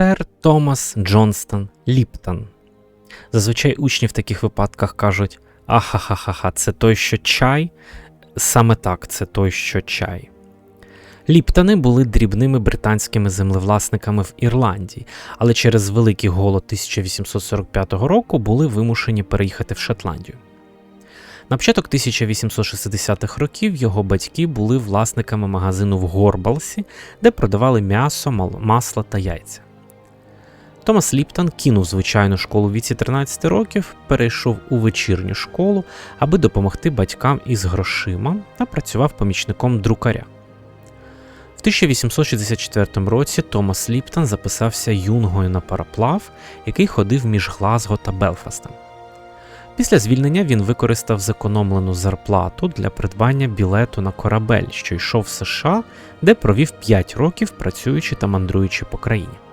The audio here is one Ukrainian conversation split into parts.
Сер Томас Джонстон Ліптон. Зазвичай учні в таких випадках кажуть: ахахахаха, це той, що чай. Саме так, це той, що чай. Ліптони були дрібними британськими землевласниками в Ірландії, але через великий голод 1845 року були вимушені переїхати в Шотландію. На початок 1860-х років його батьки були власниками магазину в Горбалсі, де продавали м'ясо, масло та яйця. Томас Ліптон кинув звичайну школу в віці 13 років, перейшов у вечірню школу, аби допомогти батькам із грошима та працював помічником друкаря. В 1864 році Томас Ліптон записався юнгою на параплав, який ходив між Глазго та Белфастом. Після звільнення він використав зекономлену зарплату для придбання білету на корабель, що йшов в США, де провів 5 років працюючи та мандруючи по країні.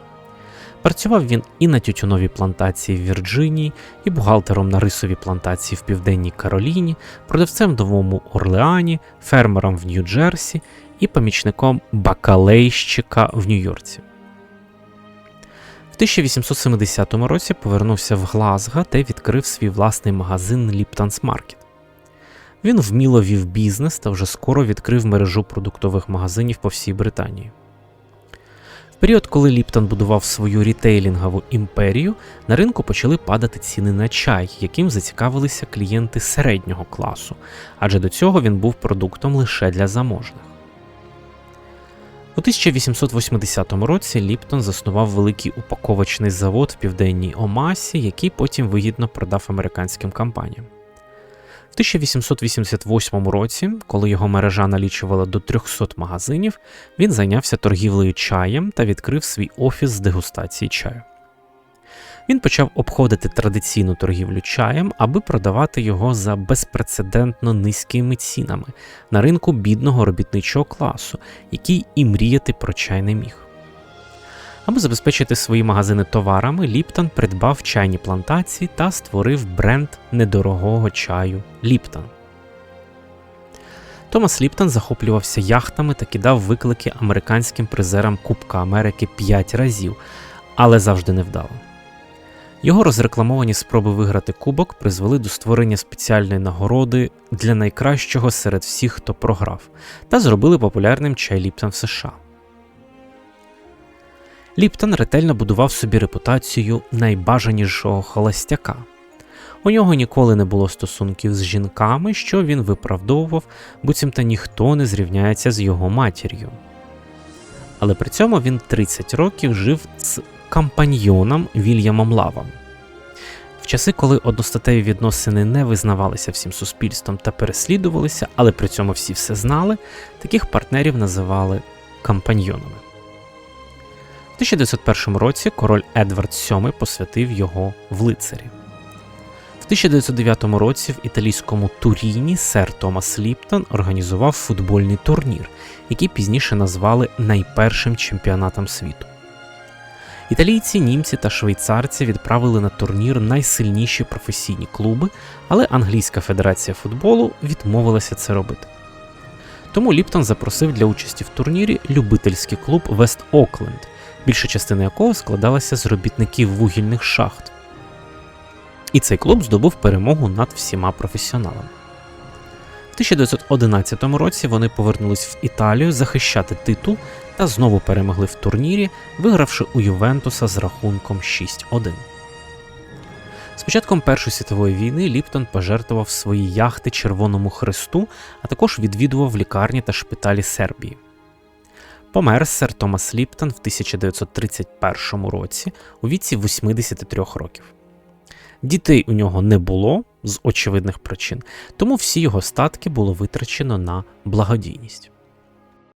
Працював він і на тютюновій плантації в Вірджинії, і бухгалтером на рисовій плантації в Південній Кароліні, продавцем в Новому Орлеані, фермером в Нью-Джерсі і помічником бакалейщика в Нью-Йорці. В 1870 році повернувся в Глазго та відкрив свій власний магазин Lipton's Market. Він вміло вів бізнес та вже скоро відкрив мережу продуктових магазинів по всій Британії. Період, коли Ліптон будував свою рітейлінгову імперію, на ринку почали падати ціни на чай, яким зацікавилися клієнти середнього класу, адже до цього він був продуктом лише для заможних. У 1880 році Ліптон заснував великий упаковочний завод в південній Омасі, який потім вигідно продав американським компаніям. В 1888 році, коли його мережа налічувала до 300 магазинів, він зайнявся торгівлею чаєм та відкрив свій офіс з дегустації чаю. Він почав обходити традиційну торгівлю чаєм, аби продавати його за безпрецедентно низькими цінами на ринку бідного робітничого класу, який і мріяти про чай не міг. Аби забезпечити свої магазини товарами, Ліптон придбав чайні плантації та створив бренд недорогого чаю Ліптон. Томас Ліптон захоплювався яхтами та кидав виклики американським призерам Кубка Америки 5 разів, але завжди невдало. Його розрекламовані спроби виграти кубок призвели до створення спеціальної нагороди для найкращого серед всіх, хто програв, та зробили популярним чай Ліптон в США. Ліптон ретельно будував собі репутацію найбажанішого холостяка. У нього ніколи не було стосунків з жінками, що він виправдовував, буцімто ніхто не зрівняється з його матір'ю. Але при цьому він 30 років жив з компаньйоном Вільямом Лавом. В часи, коли одностатеві відносини не визнавалися всім суспільством та переслідувалися, але при цьому всі все знали, таких партнерів називали компаньйонами. В 1901 році король Едвард VII посвятив його в лицарі. В 1909 році в італійському Туріні сер Томас Ліптон організував футбольний турнір, який пізніше назвали найпершим чемпіонатом світу. Італійці, німці та швейцарці відправили на турнір найсильніші професійні клуби, але Англійська федерація футболу відмовилася це робити. Тому Ліптон запросив для участі в турнірі любительський клуб Вест Окленд, більша частина якого складалася з робітників вугільних шахт. І цей клуб здобув перемогу над всіма професіоналами. В 1911 році вони повернулись в Італію захищати титул та знову перемогли в турнірі, вигравши у Ювентуса з рахунком 6-1. З початком Першої світової війни Ліптон пожертвував свої яхти Червоному Хресту, а також відвідував лікарні та шпиталі Сербії. Помер сер Томас Ліптон в 1931 році у віці 83 років. Дітей у нього не було з очевидних причин, тому всі його статки було витрачено на благодійність.